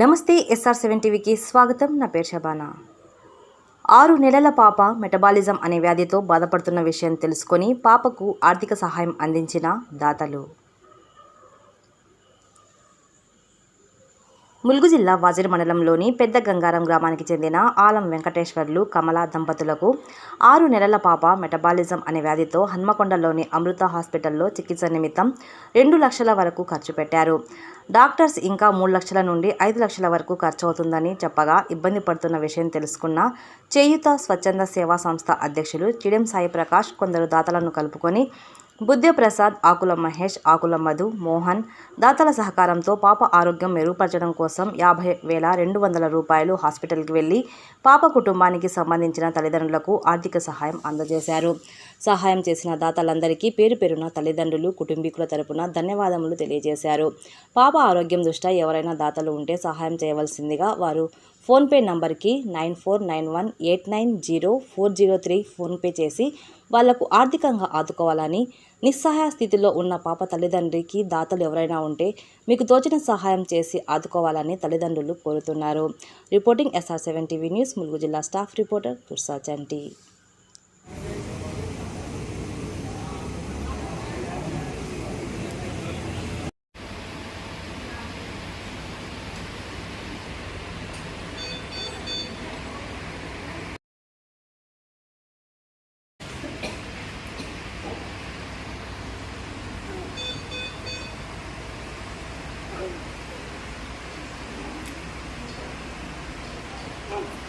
నమస్తే SR seven టీవీకి స్వాగతం. నా పేరు షబానా ఆరు నెలల పాప మెటబాలిజం అనే వ్యాధితో బాధపడుతున్న విషయం తెలుసుకొని పాపకు ఆర్థిక సహాయం అందించిన దాతలు. ములుగు జిల్లా వాజరి మండలంలోని పెద్ద గంగారం గ్రామానికి చెందిన ఆలం వెంకటేశ్వర్లు కమల దంపతులకు ఆరు నెలల పాప మెటబాలిజం అనే వ్యాధితో హన్మకొండలోని అమృత హాస్పిటల్లో చికిత్స నిమిత్తం రెండు లక్షల వరకు ఖర్చు పెట్టారు. డాక్టర్స్ ఇంకా మూడు లక్షల నుండి ఐదు లక్షల వరకు ఖర్చు అవుతుందని చెప్పగా ఇబ్బంది పడుతున్న విషయం తెలుసుకున్న చేయుత స్వచ్ఛంద సేవా సంస్థ అధ్యక్షులు చిడెం సాయి ప్రకాష్ కొందరు దాతలను కలుపుకొని బుద్ధ్యప్రసాద్ ఆకుల మహేష్ ఆకుల మధు మోహన్ దాతల సహకారంతో పాప ఆరోగ్యం మెరుగుపరచడం కోసం యాభై వేల రెండు వందల రూపాయలు హాస్పిటల్కి వెళ్ళి పాప కుటుంబానికి సంబంధించిన తల్లిదండ్రులకు ఆర్థిక సహాయం అందజేశారు. సహాయం చేసిన దాతలందరికీ పేరు పేరున తల్లిదండ్రులు కుటుంబీకుల తరపున ధన్యవాదములు తెలియజేశారు. పాప ఆరోగ్యం దృష్ట్యా ఎవరైనా దాతలు ఉంటే సహాయం చేయవలసిందిగా వారు ఫోన్పే నంబర్కి nine four nine one eight nine zero four zero three PhonePe చేసి వాళ్ళకు ఆర్థికంగా ఆదుకోవాలని నిస్సహాయ స్థితిలో ఉన్న పాప తల్లిదండ్రికి దాతలు ఎవరైనా ఉంటే మీకు తోచిన సహాయం చేసి ఆదుకోవాలని తల్లిదండ్రులు కోరుతున్నారు. Reporting SR seven TV news Mulugu జిల్లా staff reporter Pursa Chanti. Oh.